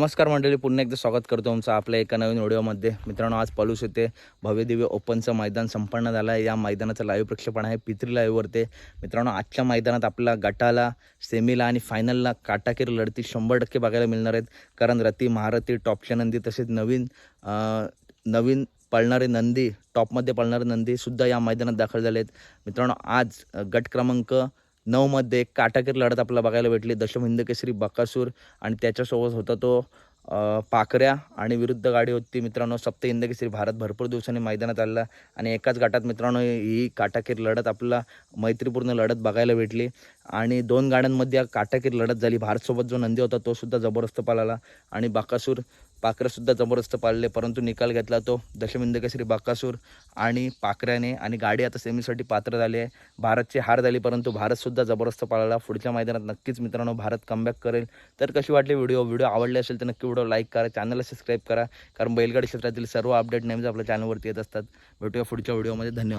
नमस्कार मंडळी पुन्हा एकदा स्वागत करतो तुमचं आपल्या एका नवीन व्हिडिओमध्ये. मित्रांनो आज पलूस येथे भव्यदिव्य ओपनचं मैदान संपन्न झालं आहे. या मैदानाचं लाईव्ह प्रक्षेपण आहे पित्री लाईव्हवरती मित्रांनो आजच्या मैदानात आपला गटाला सेमीला आणि फायनलला काटाकीर लढती शंभर टक्के बघायला मिळणार आहेत. कारण रती महारथी टॉपच्या नंदी तसेच नवीन नवीन पळणारे नंदी टॉपमध्ये पळणारे नंदीसुद्धा या मैदानात दाखल झाले आहेत मित्रांनो आज गट क्रमांक नऊमध्ये एक काटाकीर लढत आपल्याला बघायला भेटली. दशम हिंद केसरी बकासूर आणि त्याच्यासोबत होता तो पाकऱ्या आणि विरुद्ध गाडी होती मित्रांनो सप्त हिंद केसरी. भारत भरपूर दिवसांनी मैदानात आला आणि एकाच गटात मित्रांनो ही काटाकीर लढत आपल्याला मैत्रीपूर्ण लढत बघायला भेटली. आणि दोन गाड्यांमध्ये काटाकीर लढत झाली. भारतसोबत जो नंदी होता तो सुद्धा जबरदस्त पालाला आणि बाकासूर पाखरंसुद्धा जबरदस्त पाळले. परंतु निकाल घेतला तो दशमिंदक श्री बाकासूर आणि पाकऱ्याने आणि गाडी आता सेमीसाठी पात्र झाली आहे. भारतची हार झाली परंतु भारतसुद्धा जबरदस्त पाळला. पुढच्या मैदानात नक्कीच मित्रांनो भारत कमबॅक करेल. तर कशी वाटली व्हिडिओ व्हिडिओ आवडले असेल तर नक्की व्हिडिओ लाईक करा. चॅनलला सबस्क्राईब करा. कारण बैलगाडी क्षेत्रातील सर्व अपडेट नेहमीच आपल्या चॅनलवरती येत असतात. भेटूया पुढच्या व्हिडिओमध्ये धन्यवाद.